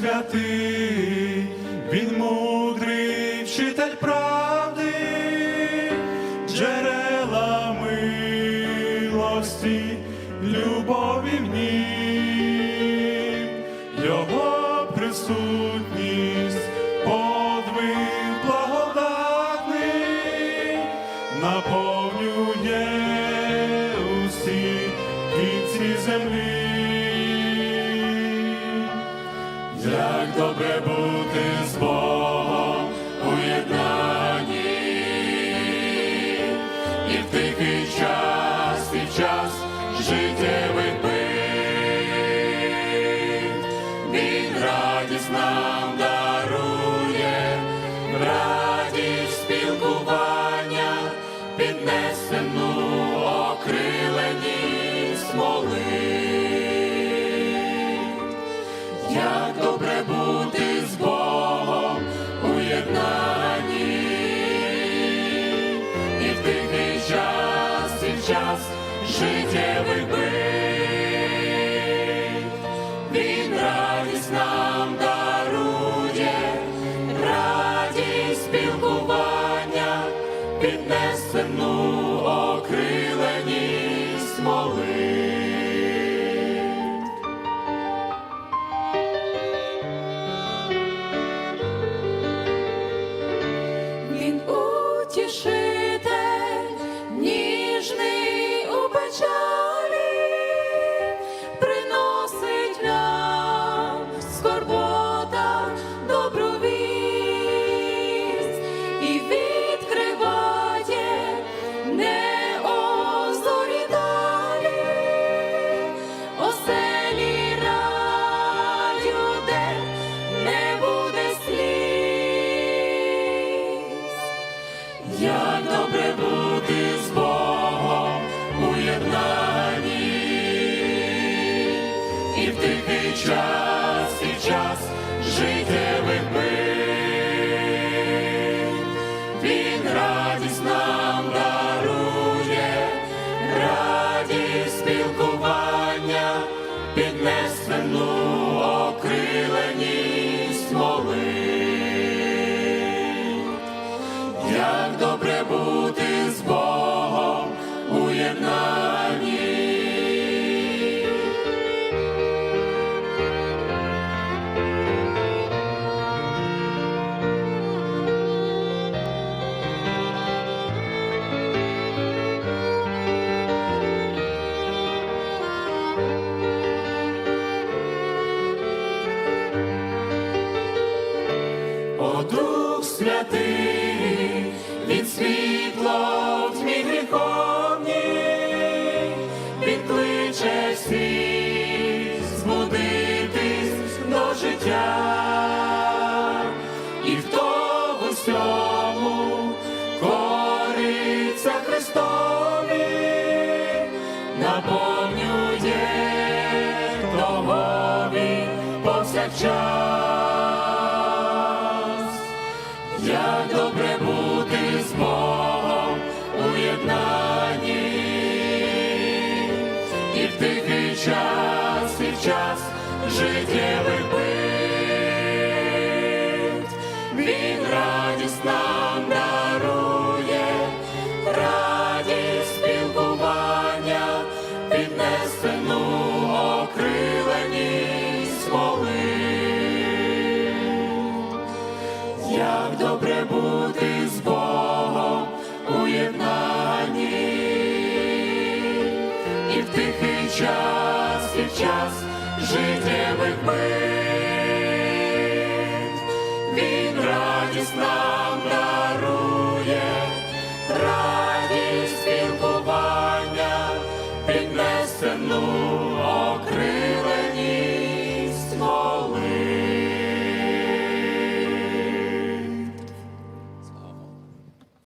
святий, він мудрий вчитель правди, джерела милості, любові в ній, його присутність, Як добре бути з Богом у єднанні, і в тихий час, і час життєвих час, життєвий бит. Він радість нам дарує, радість спілкування, піднесену окрилені смоли. Як добре бути з Богом у і в тихий час, і час життєвих бит. Добре бути з Богом у єднанні. Дух Святий, світло в тьмі гріховній, він кличе всіх збудитись до життя, і в тому всьому кориться Христові, наповнює того повсякчас. Час, і час життєвих бит. Він радість нам дарує, радість спілкування, піднесену окрилені смоли. Як добре бути з Богом у єднанні, і в тихий час, і в час життєвих бит. Він радість нам